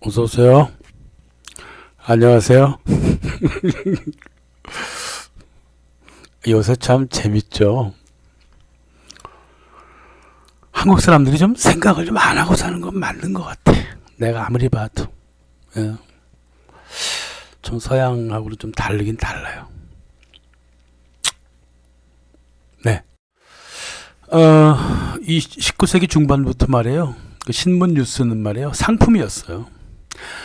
어서 오세요. 안녕하세요. 요새 참 재밌죠. 한국 사람들이 좀 생각을 좀 안 하고 사는 건 맞는 것 같아. 내가 아무리 봐도. 예. 좀 서양하고는 좀 다르긴 달라요. 네. 어, 이 19세기 중반부터 말이에요. 그 신문 뉴스는 말이에요. 상품이었어요.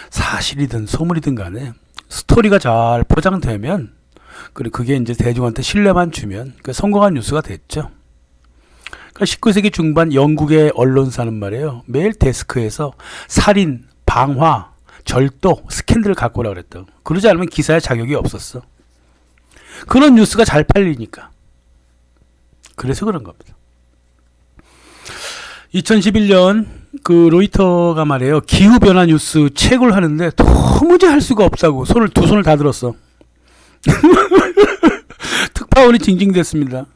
사실이든 소문이든 간에 스토리가 잘 포장되면 그리고 그게 이제 대중한테 신뢰만 주면 그 성공한 뉴스가 됐죠. 그러니까 19세기 중반 영국의 언론사는 말이에요. 매일 데스크에서 살인, 방화, 절도, 스캔들을 갖고 오라 그랬다. 그러지 않으면 기사에 자격이 없었어. 그런 뉴스가 잘 팔리니까. 그래서 그런 겁니다. 2011년 그 로이터가 말이에요. 기후 변화 뉴스 책을 하는데 도무지 할 수가 없다고 손을 두 손을 다 들었어. 특파원이 징징댔습니다.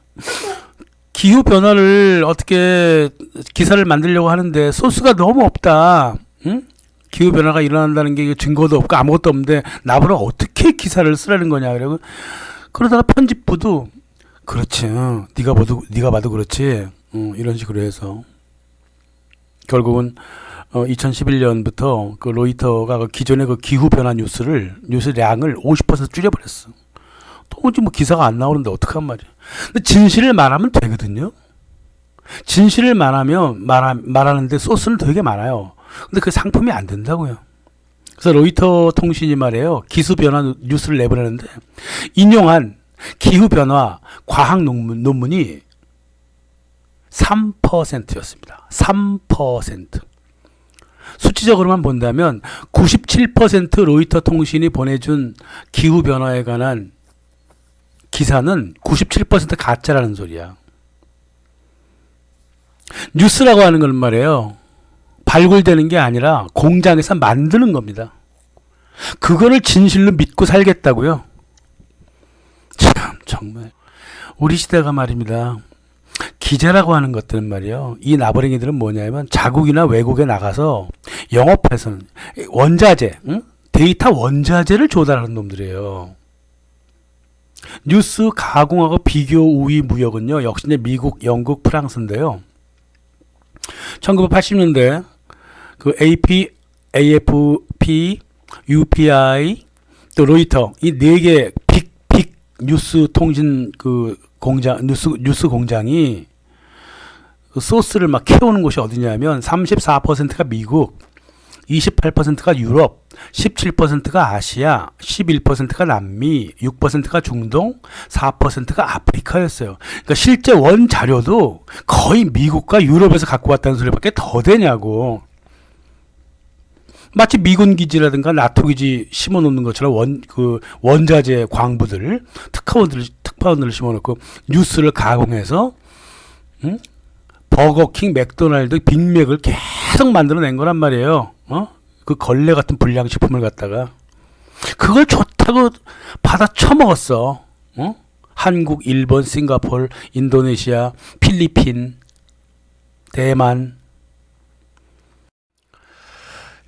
기후 변화를 어떻게 기사를 만들려고 하는데 소스가 너무 없다. 응? 기후 변화가 일어난다는 게 증거도 없고 아무것도 없는데 나보러 어떻게 기사를 쓰라는 거냐 그러고 그러다가 편집부도 그렇지. 응. 네가 봐도 네가 봐도 그렇지. 응, 이런 식으로 해서 결국은 어, 2011년부터 그 로이터가 그 기존의 그 기후 변화 뉴스를 뉴스량을 50% 줄여버렸어. 도무지 뭐 기사가 안 나오는데 어떡한 말이야. 근데 진실을 말하면 되거든요. 진실을 말하면 말하, 말하는데 소스는 되게 많아요. 근데 그 상품이 안 된다고요. 그래서 로이터 통신이 말해요. 기후 변화 뉴스를 내보내는데 인용한 기후 변화 과학 논문, 논문이 3%였습니다. 3%. 수치적으로만 본다면 97% 로이터 통신이 보내준 기후 변화에 관한 기사는 97% 가짜라는 소리야. 뉴스라고 하는 건 말이에요. 발굴되는 게 아니라 공장에서 만드는 겁니다. 그거를 진실로 믿고 살겠다고요. 참 정말 우리 시대가 말입니다. 기자라고 하는 것들은 말이요. 이 나부랭이들은 뭐냐면 자국이나 외국에 나가서 영업해서는 원자재, 응? 데이터 원자재를 조달하는 놈들이에요. 뉴스 가공하고 비교 우위 무역은요. 역시 미국, 영국, 프랑스인데요. 1980년대 그 AP, AFP, UPI, 또 로이터 이 네 개 빅 빅 뉴스 통신 그 공장 뉴스 뉴스 공장이 그 소스를 막 캐오는 곳이 어디냐면 34%가 미국, 28%가 유럽, 17%가 아시아, 11%가 남미, 6%가 중동, 4%가 아프리카였어요. 그러니까 실제 원 자료도 거의 미국과 유럽에서 갖고 왔다는 소리밖에 더 되냐고. 마치 미군 기지라든가 나토 기지 심어 놓는 것처럼 원 그 원자재 광부들 특파원들 특파원들을 심어 놓고 뉴스를 가공해서 응? 버거킹, 맥도날드, 빅맥을 계속 만들어낸 거란 말이에요. 어? 그 걸레 같은 불량식품을 갖다가 그걸 좋다고 받아 처먹었어. 어? 한국, 일본, 싱가폴, 인도네시아, 필리핀, 대만.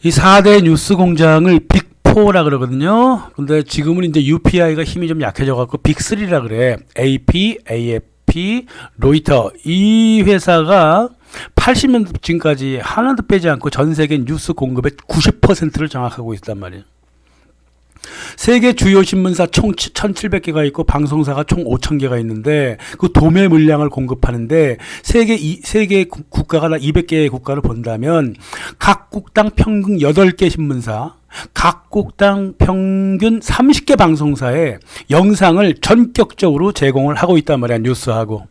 이 4대 뉴스 공장을 빅4라 그러거든요. 근데 지금은 이제 UPI가 힘이 좀 약해져 갖고 빅3라 그래. AP, AFP, 로이터. 이 회사가 80년대 지금까지 하나도 빼지 않고 전 세계 뉴스 공급의 90%를 장악하고 있단 말이에요. 세계 주요 신문사 총 1,700개가 있고 방송사가 총 5,000개가 있는데 그 도매 물량을 공급하는데 세계 이, 세계 국- 국가가 200개의 국가를 본다면 각 국당 평균 8개 신문사, 각 국당 평균 30개 방송사에 영상을 전격적으로 제공을 하고 있단 말이야 뉴스하고.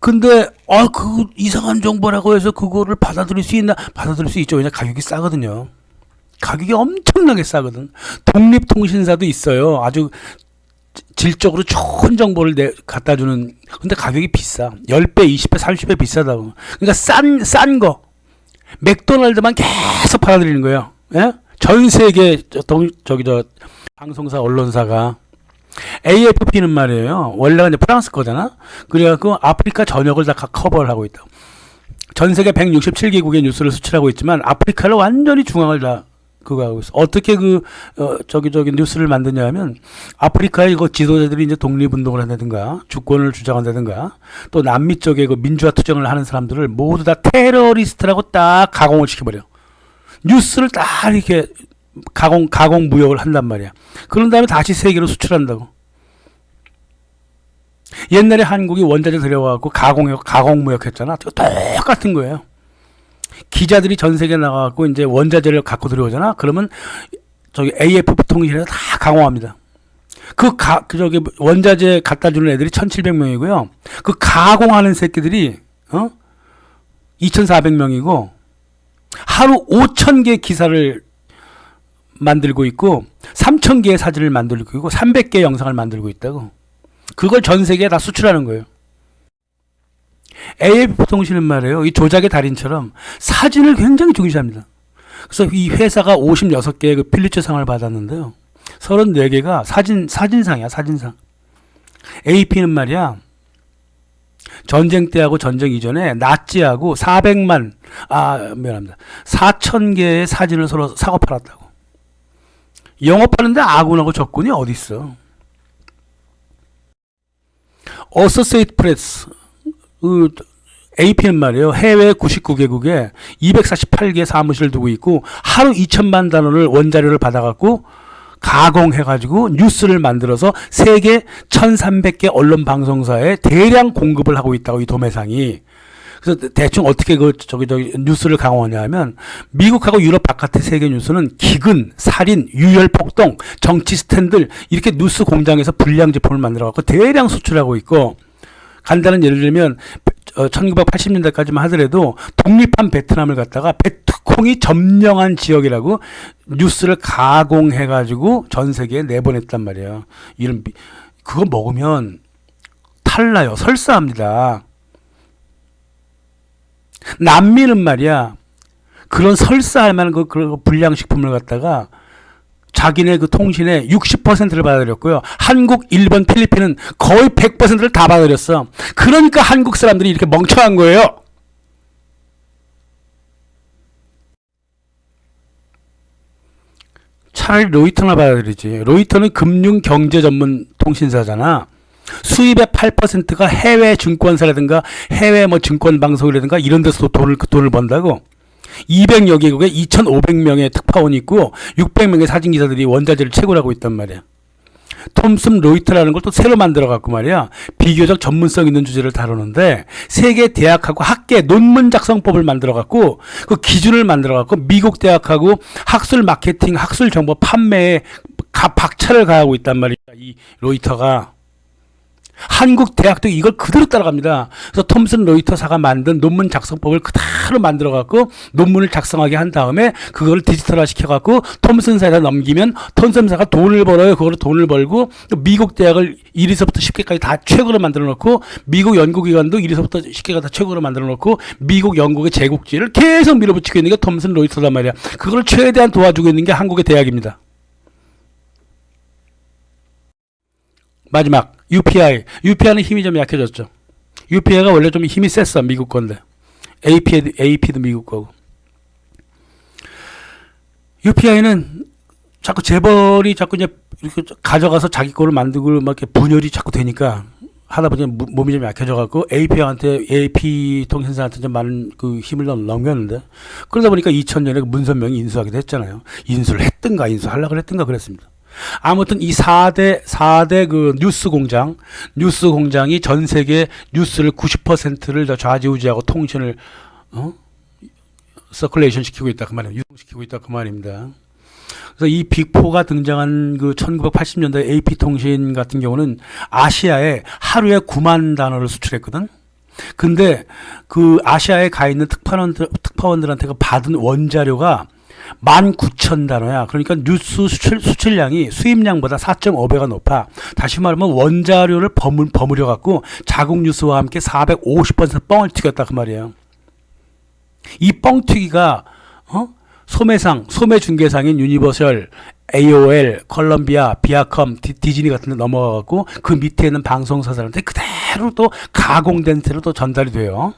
근데 아 그 이상한 정보라고 해서 그거를 받아들일 수 있나? 받아들일 수 있죠. 왜냐 가격이 싸거든요. 가격이 엄청나게 싸거든. 독립통신사도 있어요. 아주 지- 질적으로 좋은 정보를 내, 갖다 주는. 근데 가격이 비싸. 10배, 20배, 30배 비싸다고. 그러니까 싼, 싼 거. 맥도날드만 계속 팔아드리는 거예요. 예? 전 세계, 저, 동, 저기, 저, 방송사, 언론사가. AFP는 말이에요. 원래가 이제 프랑스 거잖아? 그래갖고 아프리카 전역을 다 가- 커버를 하고 있다. 전 세계 167개국의 뉴스를 수출하고 있지만 아프리카를 완전히 중앙을 다 그거 하고 있어. 어떻게 그 어, 저기 저기 뉴스를 만드냐 하면 아프리카의 그 지도자들이 이제 독립운동을 한다든가 주권을 주장한다든가 또 남미 쪽에 그 민주화 투쟁을 하는 사람들을 모두 다 테러리스트라고 딱 가공을 시켜버려. 뉴스를 딱 이렇게 가공 가공 무역을 한단 말이야. 그런 다음에 다시 세계로 수출한다고. 옛날에 한국이 원자재 들여와갖고 가공 가공 무역했잖아. 똑같은 거예요. 기자들이 전 세계 나가갖고 이제 원자재를 갖고 들어오잖아. 그러면 저기 AF 통신에서 다 가공합니다. 그 가, 그 저기 원자재 갖다 주는 애들이 1,700명이고요. 그 가공하는 새끼들이 어? 2,400명이고 하루 5,000개 기사를 만들고 있고 3,000개의 사진을 만들고 있고 300개의 영상을 만들고 있다고. 그걸 전 세계에 다 수출하는 거예요. AFP 통신은 말이에요. 이 조작의 달인처럼 사진을 굉장히 중시합니다. 그래서 이 회사가 56개의 그 필리처 상을 받았는데요. 34개가 사진, 사진상이야, 사진상. AP는 말이야. 전쟁 때하고 전쟁 이전에 나치하고 400만, 아, 미안합니다. 4,000개의 사진을 서로 사고 팔았다고. 영업하는데 아군하고 적군이 어딨어. 어서세이트 프레스, 그 AP는 말이에요. 해외 99개국에 248개 사무실을 두고 있고 하루 2천만 단어를 원자료를 받아갖고 가공해가지고 뉴스를 만들어서 세계 1,300개 언론 방송사에 대량 공급을 하고 있다고 이 도매상이. 그래서 대충 어떻게 그 저기 저기 뉴스를 강화하냐면 미국하고 유럽 바깥의 세계 뉴스는 기근, 살인, 유혈 폭동, 정치 스탠들 이렇게 뉴스 공장에서 불량 제품을 만들어 갖고 대량 수출하고 있고 간단한 예를 들면 1980년대까지만 하더라도 독립한 베트남을 갖다가 베트콩이 점령한 지역이라고 뉴스를 가공해 가지고 전 세계에 내보냈단 말이에요. 이런 미- 그거 먹으면 탈나요. 설사합니다. 남미는 말이야. 그런 설사할 만한 그, 그 불량식품을 갖다가 자기네 그 통신에 60%를 받아들였고요. 한국, 일본, 필리핀은 거의 100%를 다 받아들였어. 그러니까 한국 사람들이 이렇게 멍청한 거예요. 차라리 로이터나 받아들이지. 로이터는 금융 경제 전문 통신사잖아. 수입의 8%가 해외 증권사라든가 해외 뭐 증권 방송이라든가 이런 데서 돈을 그 돈을 번다고. 200여 개국에 2,500명의 특파원이 있고 600명의 사진 기자들이 원자재를 채굴하고 있단 말이야. 톰슨 로이터라는 걸 또 새로 만들어 갖고 말이야. 비교적 전문성 있는 주제를 다루는데 세계 대학하고 학계 논문 작성법을 만들어 갖고 그 기준을 만들어 갖고 미국 대학하고 학술 마케팅, 학술 정보 판매에 가, 박차를 가하고 있단 말이야. 이 로이터가 한국 대학도 이걸 그대로 따라갑니다. 그래서 톰슨 로이터사가 만든 논문 작성법을 그대로 만들어 갖고 논문을 작성하게 한 다음에 그걸 디지털화 시켜 갖고 톰슨사에다 넘기면 톰슨사가 돈을 벌어요. 그걸로 돈을 벌고 또 미국 대학을 1위서부터 10개까지 다 최고로 만들어 놓고 미국 연구기관도 1위서부터 10개가 다 최고로 만들어 놓고 미국 영국의 제국주의를 계속 밀어붙이고 있는 게 톰슨 로이터단 말이야. 그걸 최대한 도와주고 있는 게 한국의 대학입니다. 마지막 UPI. UPI는 힘이 좀 약해졌죠. UPI가 원래 좀 힘이 셌어 미국 건데 AP AP도 미국 거고. UPI는 자꾸 재벌이 자꾸 이제 이렇게 가져가서 자기 거를 만들고 막 이렇게 분열이 자꾸 되니까 하다 보니 무- 몸이 좀 약해져 갖고 AP한테 AP 통신사한테 좀 많은 그 힘을 넘- 넘겼는데 그러다 보니까 2000년에 문선명이 인수하기도 했잖아요. 인수를 했든가 인수하려고 했든가 그랬습니다. 아무튼 이 4대 4대 그 뉴스 공장 뉴스 공장이 전 세계 뉴스를 90%를 다 좌지우지하고 통신을 어? 서큘레이션 시키고 있다 그 말이에요. 유통시키고 있다 그 말입니다. 그래서 이 빅포가 등장한 그 1980년대 AP 통신 같은 경우는 아시아에 하루에 9만 단어를 수출했거든. 근데 그 아시아에 가 있는 특파원들, 특파원들한테 그 받은 원자료가 19,000 단어야. 그러니까 뉴스 수출, 수출량이 수입량보다 4.5배가 높아. 다시 말하면 원자료를 버무, 버무려 갖고 자국 뉴스와 함께 450% 뻥을 튀겼다 그 말이에요. 이 뻥튀기가 어? 소매상, 소매 중개상인 유니버셜, AOL, 컬럼비아, 비아컴, 디, 디즈니 같은 데 넘어가 갖고 그 밑에 있는 방송사들한테 그대로 또 가공된 채로 또 전달이 돼요.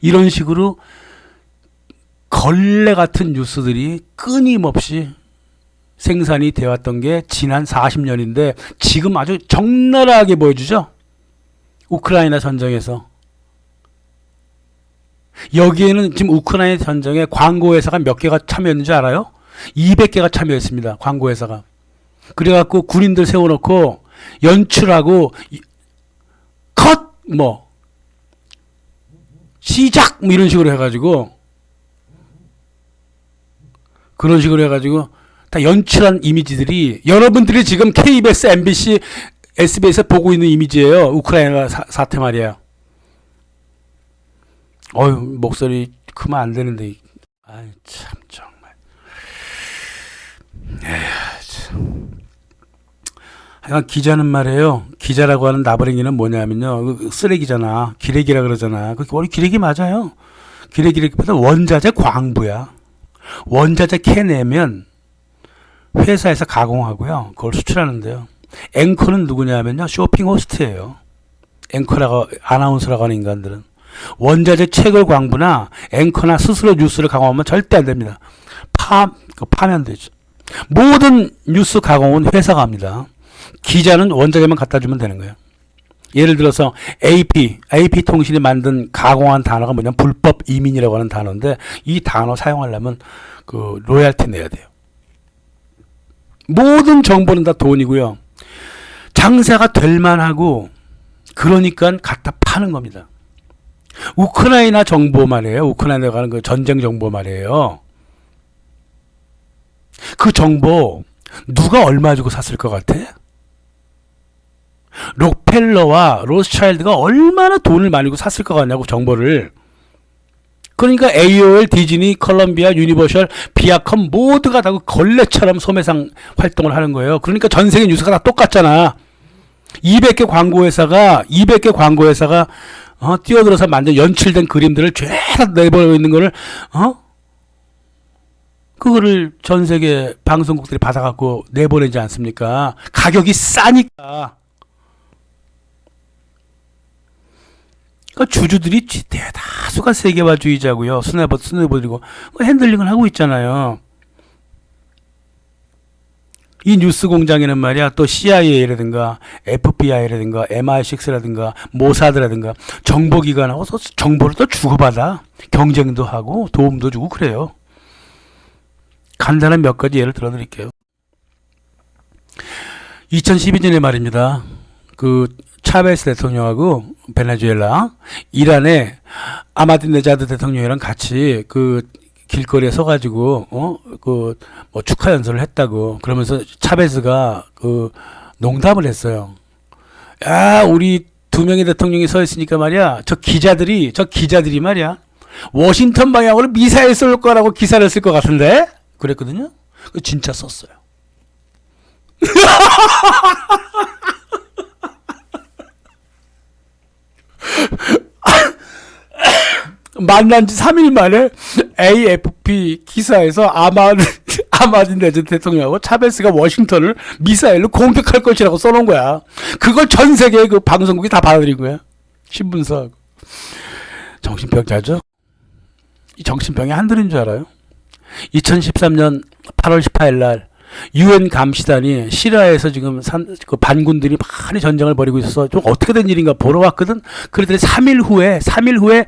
이런 식으로 걸레 같은 뉴스들이 끊임없이 생산이 되어 왔던 게 지난 40년인데 지금 아주 적나라하게 보여주죠. 우크라이나 전쟁에서. 여기에는 지금 우크라이나 전쟁에 광고 회사가 몇 개가 참여했는지 알아요? 200개가 참여했습니다. 광고 회사가. 그래갖고 군인들 세워놓고 연출하고 이- 컷! 뭐 시작! 뭐 이런 식으로 해가지고 그런 식으로 해가지고 다 연출한 이미지들이 여러분들이 지금 KBS, MBC, SBS 보고 있는 이미지예요. 우크라이나 사, 사태 말이에요. 어휴 목소리 크면 안 되는데. 아이 참 정말. 에휴 참. 하여간 기자는 말이에요. 기자라고 하는 나부랭이는 뭐냐면요. 그 쓰레기잖아. 기레기라 그러잖아. 그 원래 기레기 맞아요. 기레기라기보다 원자재 광부야 원자재 캐내면 회사에서 가공하고요 그걸 수출하는데요 앵커는 누구냐면요 쇼핑 호스트예요 앵커라고 아나운서라고 하는 인간들은 원자재 채굴 광부나 앵커나 스스로 뉴스를 가공하면 절대 안 됩니다. 파, 그 파면 되죠. 모든 뉴스 가공은 회사가 합니다. 기자는 원자재만 갖다 주면 되는 거예요. 예를 들어서 AP, AP 통신이 만든 가공한 단어가 뭐냐면 불법 이민이라고 하는 단어인데 이 단어 사용하려면 그 로얄티 내야 돼요. 모든 정보는 다 돈이고요. 장사가 될 만하고 그러니까 갖다 파는 겁니다. 우크라이나 정보 말이에요. 우크라이나 가는 그 전쟁 정보 말이에요. 그 정보 누가 얼마 주고 샀을 것 같아? 록펠러와 로스차일드가 얼마나 돈을 많이 주고 샀을 것 같냐고 정보를. 그러니까 AOL, 디즈니, 컬럼비아, 유니버셜, 비아컴 모두가 다그 걸레처럼 소매상 활동을 하는 거예요. 그러니까 전 세계 뉴스가 다 똑같잖아. 200개 광고 회사가 200개 광고 회사가 어, 뛰어들어서 만든 연출된 그림들을 죄다 내버려 있는 거를 어? 그거를 전 세계 방송국들이 받아갖고 내보내지 않습니까? 가격이 싸니까. 그러니까 주주들이 지- 대다수가 세계화주의자고요. 스네버 스네버리고 핸들링을 하고 있잖아요. 이 뉴스 공장에는 말이야 또 CIA라든가 FBI라든가 MI6라든가 모사드라든가 정보기관하고 또 정보를 또 주고받아 경쟁도 하고 도움도 주고 그래요. 간단한 몇 가지 예를 들어드릴게요. 2012년에 말입니다. 그 차베스 대통령하고 베네수엘라 이란의 아마디네자드 대통령이랑 같이 그 길거리에 서가지고 어그 뭐 축하 연설을 했다고 그러면서 차베스가 그 농담을 했어요. 야 우리 두 명의 대통령이 서 있으니까 말이야 저 기자들이 저 기자들이 말이야 워싱턴 방향으로 미사일 쏠 거라고 기사를 쓸 것 같은데 그랬거든요. 그 진짜 썼어요. 만난 지 3일 만에 AFP 기사에서 아마드 아마딘데즈 대통령하고 차베스가 워싱턴을 미사일로 공격할 것이라고 써놓은 거야. 그걸 전 세계 그 방송국이 다 받아들인 거야. 신문사하고. 정신병자죠? 이 정신병이 한둘인 줄 알아요? 2013년 8월 18일 날 유엔 감시단이 시리아에서 지금 산, 그 반군들이 많이 전쟁을 벌이고 있어서 좀 어떻게 된 일인가 보러 왔거든. 그랬더니 3일 후에 3일 후에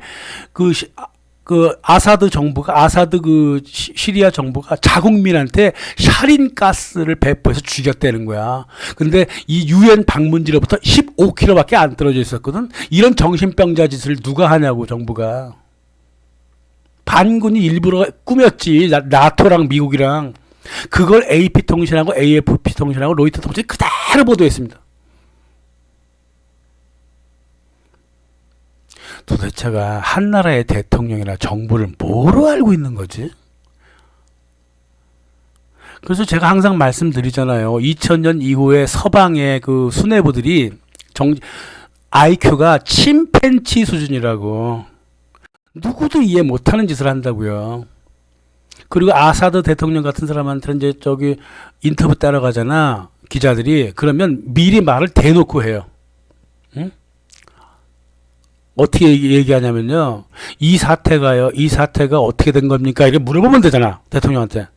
그, 시, 아, 그 아사드 정부가 아사드 그 시- 시리아 정부가 자국민한테 샤린 가스를 배포해서 죽였다는 거야. 근데 이 유엔 방문지로부터 15km밖에 안 떨어져 있었거든. 이런 정신병자 짓을 누가 하냐고 정부가. 반군이 일부러 꾸몄지 나- 나토랑 미국이랑 그걸 AP 통신하고 AFP 통신하고 로이터 통신 그대로 보도했습니다. 도대체가 한 나라의 대통령이나 정부를 뭐로 알고 있는 거지? 그래서 제가 항상 말씀드리잖아요. 2000년 이후에 서방의 그 수뇌부들이 정 IQ가 침팬치 수준이라고 누구도 이해 못하는 짓을 한다고요. 그리고 아사드 대통령 같은 사람한테 이제 저기 인터뷰 따라가잖아 기자들이 그러면 미리 말을 대놓고 해요. 응? 어떻게 얘기, 얘기하냐면요. 이 사태가요. 이 사태가 어떻게 된 겁니까? 이렇게 물어보면 되잖아. 대통령한테.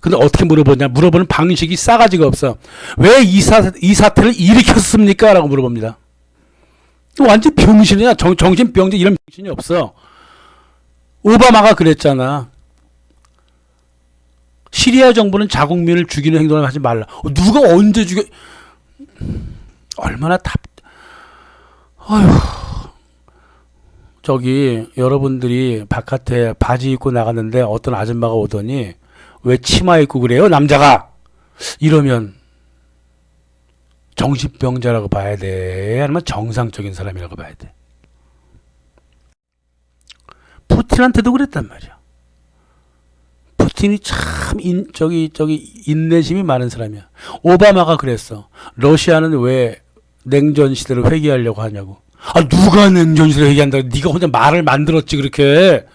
근데 어떻게 물어보냐? 물어보는 방식이 싸가지가 없어. 왜 이 사, 이 사태를 일으켰습니까? 라고 물어봅니다. 완전 병신이야. 정, 정신병자 이런 병신이 없어. 오바마가 그랬잖아. 시리아 정부는 자국민을 죽이는 행동을 하지 말라. 어, 누가 언제 죽여? 얼마나 답. 아휴. 저기 여러분들이 바깥에 바지 입고 나갔는데 어떤 아줌마가 오더니 왜 치마 입고 그래요 남자가 이러면 정신병자라고 봐야 돼 아니면 정상적인 사람이라고 봐야 돼 푸틴한테도 그랬단 말이야 푸틴이 참 인, 저기 저기 인내심이 많은 사람이야. 오바마가 그랬어. 러시아는 왜 냉전 시대를 회귀하려고 하냐고. 아 누가 냉전 시대를 회귀한다고. 네가 혼자 말을 만들었지 그렇게.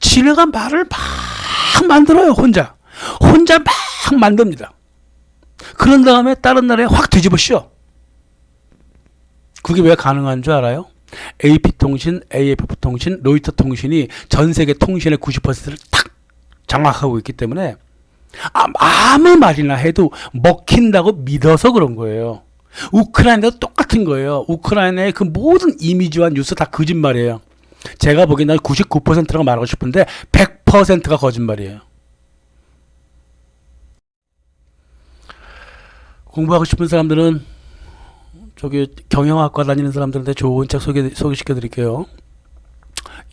지네가 말을 막 만들어요 혼자. 혼자 막 만듭니다. 그런 다음에 다른 나라에 확 뒤집어 씌워. 그게 왜 가능한 줄 알아요? AP통신, AF통신, 로이터 통신이 전 세계 통신의 90%를 탁 장악하고 있기 때문에 아, 아무 말이나 해도 먹힌다고 믿어서 그런 거예요. 우크라이나도 똑같은 거예요. 우크라이나의 그 모든 이미지와 뉴스 다 거짓말이에요. 제가 보기엔 난 99%라고 말하고 싶은데 100%가 거짓말이에요. 공부하고 싶은 사람들은 저기 경영학과 다니는 사람들한테 좋은 책 소개 소개시켜 드릴게요.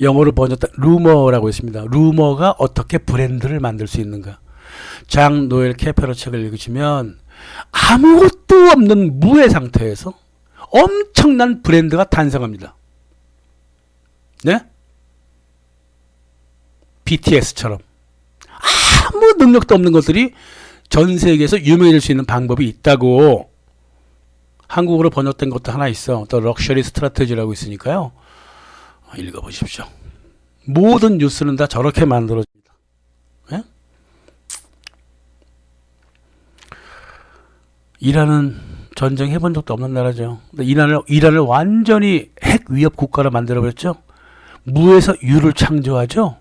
영어로 번역된 루머라고 있습니다. 루머가 어떻게 브랜드를 만들 수 있는가. 장 노엘 케페로 책을 읽으시면 아무것도 없는 무의 상태에서 엄청난 브랜드가 탄생합니다. 네? BTS처럼 아무 능력도 없는 것들이 전 세계에서 유명해질 수 있는 방법이 있다고 한국어로 번역된 것도 하나 있어. 또 럭셔리 스트라테지라고 있으니까요. 읽어보십시오. 모든 뉴스는 다 저렇게 만들어집니다. 예? 이란은 전쟁 해본 적도 없는 나라죠. 이란을 이란을 완전히 핵 위협 국가로 만들어버렸죠. 무에서 유를 창조하죠.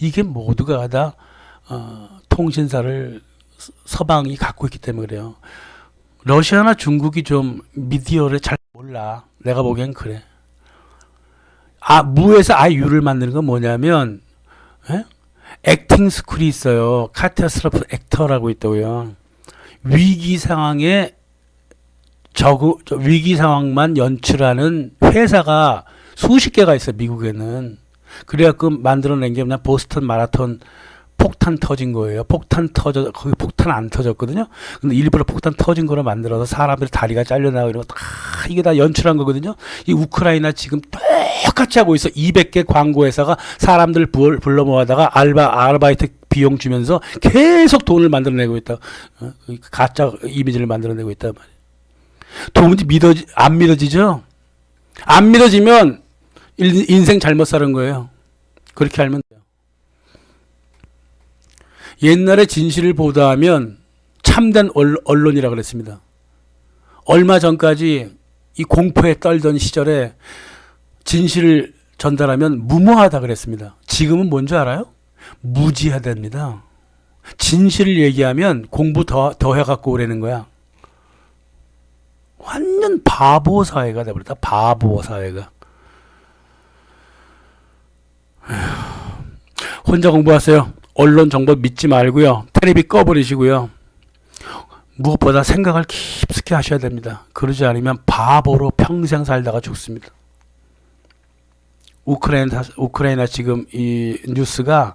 이게 모두가 다 어, 통신사를 서- 서방이 갖고 있기 때문에 그래요. 러시아나 중국이 좀 미디어를 잘 몰라. 내가 보기엔 그래. 아 무에서 아 유를 만드는 건 뭐냐면 에? 액팅 스쿨이 있어요. 카타스트로프 액터라고 있다고요. 위기 상황에 적응 저 위기 상황만 연출하는 회사가 수십 개가 있어요. 미국에는. 그래갖고 만들어낸 게 그냥 보스턴 마라톤 폭탄 터진 거예요. 폭탄 터져 거기 폭탄 안 터졌거든요. 근데 일부러 폭탄 터진 거로 만들어서 사람들 다리가 잘려나고 이런 거 다 이게 다 연출한 거거든요. 이 우크라이나 지금 똑같이 하고 있어. 200개 광고 회사가 사람들 불- 불러 모아다가 알바 아르바이트 비용 주면서 계속 돈을 만들어내고 있다. 어? 그 가짜 이미지를 만들어내고 있단 말이에요. 도무지 믿어지 안 믿어지죠? 안 믿어지면 일- 인생 잘못 사는 거예요. 그렇게 알면. 옛날에 진실을 보도하면 참된 언- 언론이라 그랬습니다. 얼마 전까지 이 공포에 떨던 시절에 진실을 전달하면 무모하다 그랬습니다. 지금은 뭔지 알아요? 무지하답니다. 진실을 얘기하면 공부 더, 더 해갖고 오라는 거야. 완전 바보 사회가 돼버렸다. 바보 사회가. 에휴, 혼자 공부하세요. 언론 정보 믿지 말고요. 테레비 꺼버리시고요. 무엇보다 생각을 깊숙이 하셔야 됩니다. 그러지 않으면 바보로 평생 살다가 죽습니다. 우크라이나, 우크라이나 지금 이 뉴스가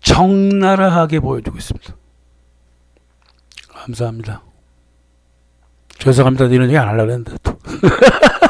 적나라하게 보여주고 있습니다. 감사합니다. 죄송합니다. 이런 얘기 안 하려고 했는데 또.